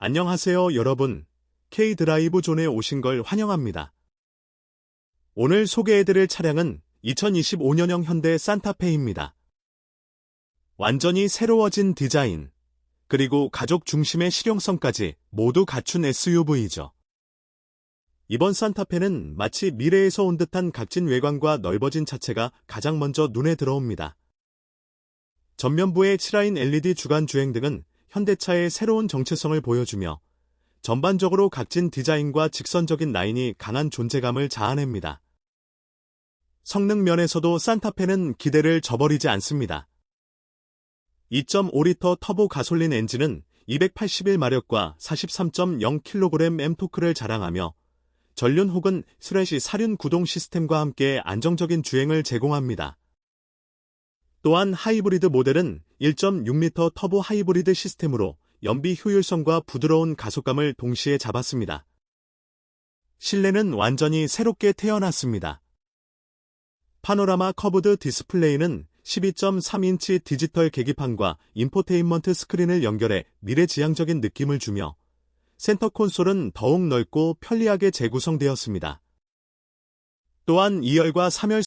안녕하세요, 여러분. K-드라이브 존에 오신 걸 환영합니다. 오늘 소개해드릴 차량은 2025년형 현대 산타페입니다. 완전히 새로워진 디자인, 그리고 가족 중심의 실용성까지 모두 갖춘 SUV이죠. 이번 산타페는 마치 미래에서 온 듯한 각진 외관과 넓어진 차체가 가장 먼저 눈에 들어옵니다. 전면부의 7라인 LED 주간 주행등은 현대차의 새로운 정체성을 보여주며 전반적으로 각진 디자인과 직선적인 라인이 강한 존재감을 자아냅니다. 성능 면에서도 산타페는 기대를 저버리지 않습니다. 2.5리터 터보 가솔린 엔진은 281마력과 43.0kg M 토크를 자랑하며 전륜 혹은 스레시 사륜 구동 시스템과 함께 안정적인 주행을 제공합니다. 또한 하이브리드 모델은 1.6m 터보 하이브리드 시스템으로 연비 효율성과 부드러운 가속감을 동시에 잡았습니다. 실내는 완전히 새롭게 태어났습니다. 파노라마 커브드 디스플레이는 12.3인치 디지털 계기판과 인포테인먼트 스크린을 연결해 미래지향적인 느낌을 주며 센터 콘솔은 더욱 넓고 편리하게 재구성되었습니다. 또한 2열과 3열